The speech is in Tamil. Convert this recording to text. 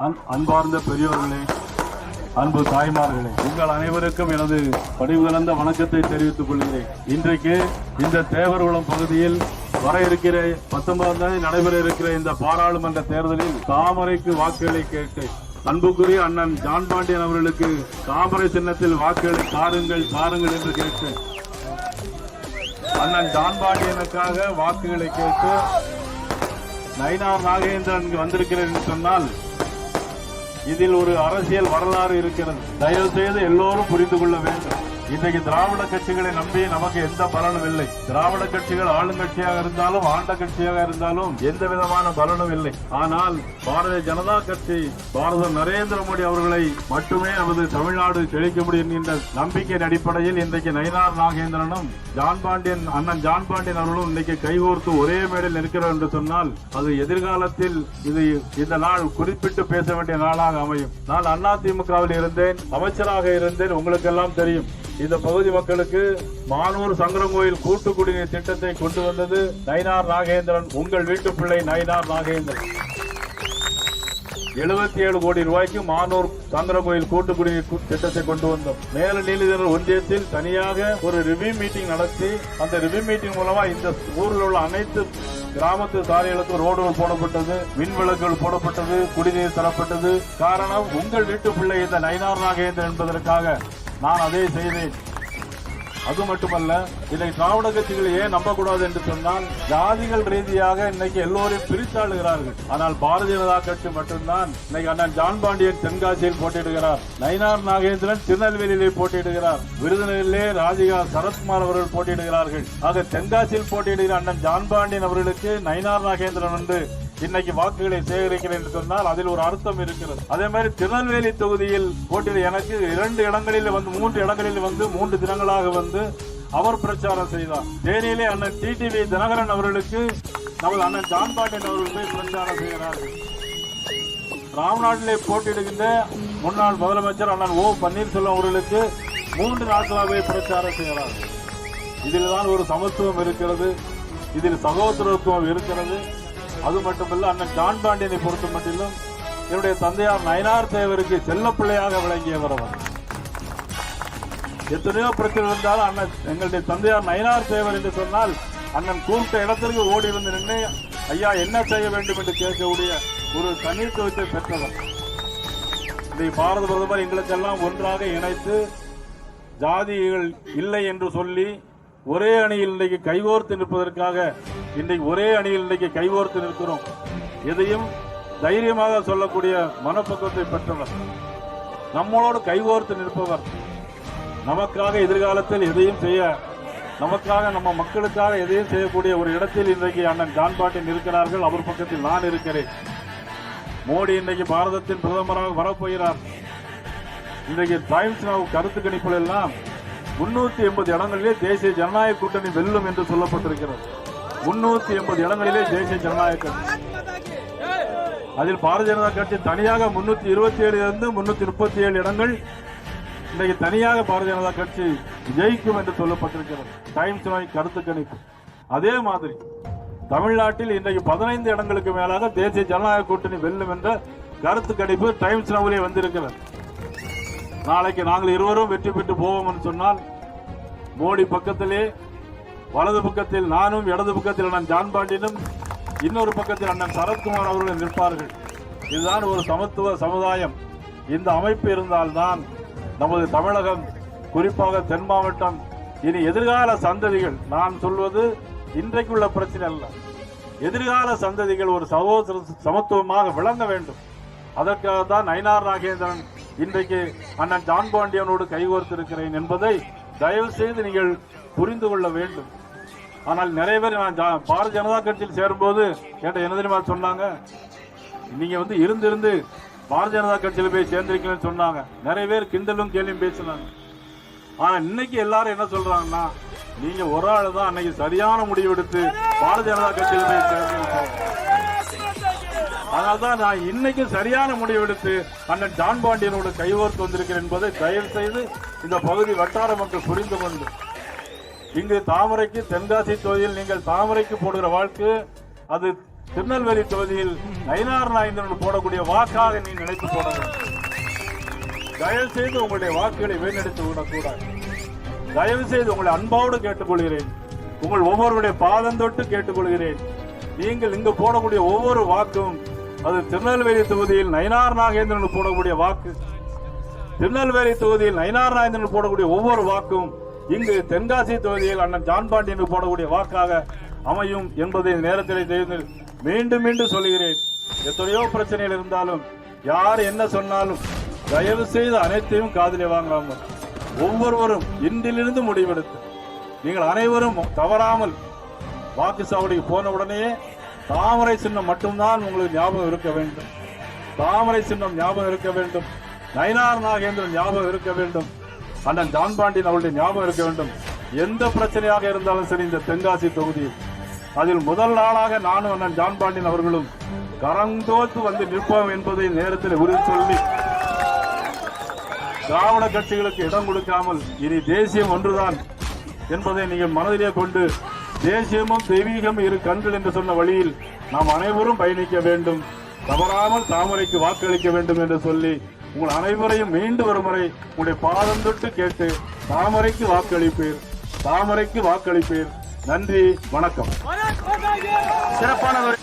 அன்- அன்பார்ந்த பெரியோர்களே அன்பு தாய்மார்களே உங்கள் அனைவருக்கும் எனது பணிவுகலந்த வணக்கத்தை தெரிவித்துக் கொள்கிறேன். இன்றைக்கு இந்த தேவர்குளம் பகுதியில் வர இருக்கிற பத்தொன்பதாம் தேதி நடைபெற இருக்கிற இந்த பாராளுமன்ற தேர்தலில் தாமரைக்கு வாக்குகளை கேட்டு அன்புக்குரிய அண்ணன் ஜான் பாண்டியன் அவர்களுக்கு தாமரை சின்னத்தில் வாக்குகளை தாருங்கள் தாருங்கள் என்று கேட்டு அண்ணன் ஜான் பாண்டியனுக்காக வாக்குகளை கேட்டு நயினார் நாகேந்திரன் வந்திருக்கிறேன் என்று சொன்னால் இதில் ஒரு அரசியல் வரலாறு இருக்கிறது. தயவு செய்து எல்லோரும் புரிந்து கொள்ள வேண்டும். இன்றைக்கு திராவிட கட்சிகளை நம்பி நமக்கு எந்த பலனும் இல்லை. திராவிட கட்சிகள் ஆளுங்கட்சியாக இருந்தாலும் ஆண்ட கட்சியாக இருந்தாலும் எந்த விதமான பலனும் இல்லை. ஆனால் பாரதிய ஜனதா கட்சி பாரத நரேந்திர மோடி அவர்களை மட்டுமே நமது தமிழ்நாடு செழிக்க முடியும் என்ற நம்பிக்கையின் அடிப்படையில் இன்றைக்கு நயினார் நாகேந்திரனும் ஜான் பாண்டியன் அண்ணன் ஜான் பாண்டியன் அவர்களும் இன்னைக்கு கைகோர்த்து ஒரே மேடையில் நிற்கிறோம் என்று சொன்னால் அது எதிர்காலத்தில் இது இந்த நாள் குறிப்பிட்டு பேச வேண்டிய நாளாக அமையும். நான் அதிமுகவில் இருந்தேன் அமைச்சராக இருந்தேன் உங்களுக்கெல்லாம் தெரியும். இந்த பகுதி மக்களுக்கு மானூர் சங்கரங்கோயில் கூட்டு குடிநீர் திட்டத்தை கொண்டு வந்தது நயினார் நாகேந்திரன். உங்கள் வீட்டு பிள்ளை நயினார் நாகேந்திரன். எழுபத்தி ஏழு கோடி ரூபாய்க்கு மானூர் சங்கரங்கோயில் கூட்டு குடிநீர் திட்டத்தை கொண்டு வந்தோம். மேல நீதிமன்ற ஒன்றியத்தில் தனியாக ஒரு ரிவ்யூ மீட்டிங் நடத்தி அந்த ரிவ்யூ மீட்டிங் மூலமா இந்த ஊரில் உள்ள அனைத்து கிராமத்து சாலைகளுக்கு ரோடுகள் போடப்பட்டது மின் விளக்குகள் போடப்பட்டது குடிநீர் தரப்பட்டது. காரணம் உங்கள் வீட்டு பிள்ளை இந்த நயினார் நாகேந்திரன் என்பதற்காக. நான் அதை செய்தேன் அது மட்டுமல்ல இதை திராவிட கட்சிகள் ஏன் நம்பக்கூடாது என்று சொன்னால் ஜாதிகள் ரீதியாக இன்னைக்கு எல்லோரையும் பிரித்தாளுகிறார்கள் ஆனால் பாரதிய ஜனதா கட்சி மட்டும்தான் இன்னைக்கு அண்ணன் ஜான் பாண்டியன் தென்காசியில் போட்டியிடுகிறார். நயினார் நாகேந்திரன் திருநெல்வேலியிலே போட்டியிடுகிறார். விருதுநகரிலே ராஜிகா சரத்குமார் அவர்கள் போட்டியிடுகிறார்கள். ஆக தென்காசியில் போட்டியிடுகிற அண்ணன் ஜான் பாண்டியன் அவர்களுக்கு நயினார் நாகேந்திரன் என்று இன்னைக்கு வாக்குகளை சேகரிக்கிறேன் என்று சொன்னால் அதில் ஒரு அர்த்தம் இருக்கிறது. அதே மாதிரி திருநெல்வேலி தொகுதியில் போட்டியிட எனக்கு இரண்டு இடங்களில் வந்து மூன்று இடங்களில் வந்து மூன்று தினங்களாக வந்து அவர் பிரச்சாரம் செய்தார். தேனியிலே அண்ணன் டிடிவி தினகரன் அவர்களுக்கு நமது அண்ணன் ஜான் பாண்டியன் அவர்கள் போய் பிரச்சாரம் செய்கிறார்கள் ராம்நாட்டிலே போட்டியிடுகின்ற முன்னாள் முதலமைச்சர் அண்ணன் ஓ பன்னீர்செல்வம் அவர்களுக்கு மூன்று நாட்களாகவே பிரச்சாரம் செய்கிறார்கள் இதில் தான் ஒரு சமத்துவம் இருக்கிறது. இதில் சகோதரத்துவம் இருக்கிறது. அது மட்டுமல்ல அண்ணன் ஜான் பாண்டியனை பொறுத்த மட்டிலும் என்னுடைய தந்தையார் நயனார் தேவருக்கு செல்லப்பிள்ளையாக விளங்கியவர் அவர். எத்தனையோ பிரச்சனை இருந்தாலும் அண்ணன் எங்களுடைய தந்தையார் நயனார் தேவர் என்று சொன்னால் அண்ணன் கூப்பிட்ட இடத்திற்கு ஓடி வந்து நின்று ஐயா என்ன செய்ய வேண்டும்? என்று கேட்கக்கூடிய ஒரு தனித்துவத்தை பெற்றவர். இன்றைக்கு பாரத பிரதமர் எங்களுக்கெல்லாம் ஒன்றாக இணைத்து ஜாதிகள் இல்லை என்று சொல்லி ஒரே அணியில் இன்றைக்கு கைகோர்த்து நிற்பதற்காக இன்றைக்கு ஒரே அணியில் இன்றைக்கு கைகோர்த்து நிற்கிறோம். எதையும் தைரியமாக சொல்லக்கூடிய மனப்பக்குவத்தை பெற்றவர். நம்மளோடு கைகோர்த்து நிற்பவர். நமக்காக எதிர்காலத்தில் எதையும் செய்ய நமக்காக நம்ம மக்களுக்காக எதையும் செய்யக்கூடிய ஒரு இடத்தில் இன்றைக்கு அண்ணன் ஜான் பாட்டின் இருக்கிறார்கள். அவர் பக்கத்தில் நான் இருக்கிறேன். மோடி இன்றைக்கு பாரதத்தின் பிரதமராக வரப்போகிறார். இன்றைக்கு டைம்ஸ் கருத்து கணிப்புகள் எல்லாம் முன்னூத்தி எண்பது இடங்களிலே தேசிய ஜனநாயக கூட்டணி வெல்லும் என்று சொல்லப்பட்டிருக்கிறது. முன்னூத்தி எண்பது இடங்களிலே தேசிய ஜனநாயக கட்சி அதில் பாரதிய ஜனதா கட்சி தனியாக முன்னூத்தி இருபத்தி ஏழு இருந்து முன்னூத்தி முப்பத்தி ஏழு இடங்கள் இன்றைக்கு தனியாக பாரதிய ஜனதா கட்சி ஜெயிக்கும் என்று சொல்லப்பட்டிருக்கிறது. டைம்ஸ் நவ் கருத்து கணிப்பு. அதே மாதிரி தமிழ்நாட்டில் இன்றைக்கு பதினைந்து இடங்களுக்கு மேலாக தேசிய ஜனநாயக கூட்டணி வெல்லும் என்ற கருத்து கணிப்பு டைம்ஸ் நவலே வந்திருக்கிறது. நாளைக்கு நாங்கள் இருவரும் வெற்றி பெற்று போவோம் என்று சொன்னால் மோடி பக்கத்திலே வலது பக்கத்தில் நானும் இடது பக்கத்தில் அண்ணன் ஜான் பாண்டியனும் இன்னொரு பக்கத்தில் அண்ணன் சரத்குமார் அவர்கள் நிற்பார்கள். இதுதான் ஒரு சமத்துவ சமுதாயம். இந்த அமைப்பு இருந்தால்தான் நமது தமிழகம் குறிப்பாக தென் மாவட்டம் இனி எதிர்கால சந்ததிகள் நான் சொல்வது இன்றைக்குள்ள பிரச்சனை அல்ல. எதிர்கால சந்ததிகள் ஒரு சகோதர சமத்துவமாக விளங்க வேண்டும். அதற்காக தான் நயினார் நாகேந்திரன் இன்றைக்கு அண்ணன் ஜான் பாண்டியனோடு கைகோர்த்திருக்கிறேன் என்பதை தயவு செய்து நீங்கள் புரிந்து கொள்ள வேண்டும். ஆனால் நிறைய பேர் நான் ஜா- பாரதிய ஜனதா கட்சியில் சேரும்போது கேட்ட என்ன தெரியுமா சொன்னாங்க? நீங்க வந்து இருந்திருந்து பாரதிய ஜனதா கட்சியில் போய் சேர்ந்திருக்கீங்கன்னு சொன்னாங்க. நிறைய பேர் கிண்டலும் கேள்வியும் பேசினாங்க. ஆனா இன்னைக்கு எல்லாரும் என்ன சொல்றாங்கன்னா நீங்க ஒரு ஆள் தான் அன்னைக்கு சரியான முடிவு எடுத்து பாரதிய ஜனதா கட்சியில் போய் சேர்ந்தீங்க அதனால்தான் நான் இன்னைக்கு சரியான முடிவு எடுத்து அண்ணன் ஜான் பாண்டியனோட கைவோர்த்து வந்திருக்கிறேன் என்பதை தயவு செய்து இந்த பகுதி வட்டார மக்கள் புரிந்து கொண்டு இங்கு தாமரைக்கு தென்காசி தொகுதியில் நீங்கள் தாமரைக்கு போடுகிற வாழ்க்கு அது திருநெல்வேலி தொகுதியில் நயினார் நாயந்தன் போடக்கூடிய வாக்காக நீ நினைத்து போட வேண்டும் தயவு செய்து உங்களுடைய வாக்குகளை வீணடித்து விடக்கூடாது. தயவு செய்து உங்களை அன்பாவோடு கேட்டுக்கொள்கிறேன். உங்கள் ஒவ்வொருடைய பாதம் தொட்டு கேட்டுக்கொள்கிறேன். நீங்கள் இங்கு போடக்கூடிய ஒவ்வொரு வாக்கும் அது திருநெல்வேலி தொகுதியில் நயினார் நாகேந்திரன் போடக்கூடிய வாக்கு திருநெல்வேலி தொகுதியில் நயினார் நாகேந்திரன் போடக்கூடிய ஒவ்வொரு வாக்கும் இங்கு தென்காசி தொகுதியில் அண்ணன் ஜான் பாண்டியனுக்கு போடக்கூடிய வாக்காக அமையும் என்பதை நேரத்தில் தெரிந்து மீண்டும் மீண்டும் சொல்கிறேன் எத்தனையோ பிரச்சனைகள் இருந்தாலும் யார் என்ன சொன்னாலும் தயவு செய்து அனைத்தையும் காதிலே வாங்காமல் ஒவ்வொருவரும் இன்றிலிருந்து முடிவெடுத்து நீங்கள் அனைவரும் தவறாமல் வாக்குச்சாவடிக்கு போன உடனே தாமரை சின்னம் மட்டும்தான் உங்களுக்கு ஞாபகம் இருக்க வேண்டும். தாமரை சின்னம் ஞாபகம் இருக்க வேண்டும். நயனார் நாகேந்திரன் ஞாபகம் இருக்க வேண்டும். அண்ணன் ஜான் பாண்டியன் அவருடைய ஞாபகம் இருக்க வேண்டும். எந்த பிரச்சனையாக இருந்தாலும் சரி இந்த தென்காசி தொகுதி. அதில் முதல் நாளாக நானும் அண்ணன் ஜான் பாண்டியன் அவர்களும் கரந்தோத்து வந்து நிற்போம் என்பதை நேரத்தில் உறுதி சொல்லி திராவிட கட்சிகளுக்கு இடம் கொடுக்காமல் இனி தேசியம் ஒன்றுதான் என்பதை நீங்கள் மனதிலே கொண்டு தேசியமும் தெய்வீகம் இரு கண்கள் என்று சொன்ன வழியில் நாம் அனைவரும் பயணிக்க வேண்டும். தவறாமல் தாமரைக்கு வாக்களிக்க வேண்டும் என்று சொல்லி உங்கள் அனைவரையும் மீண்டும் ஒரு முறை உங்களுடைய பாதம் தொட்டு கேட்டு தாமரைக்கு வாக்களிப்பீர். தாமரைக்கு வாக்களிப்பீர். நன்றி வணக்கம். சிறப்பான ஒரு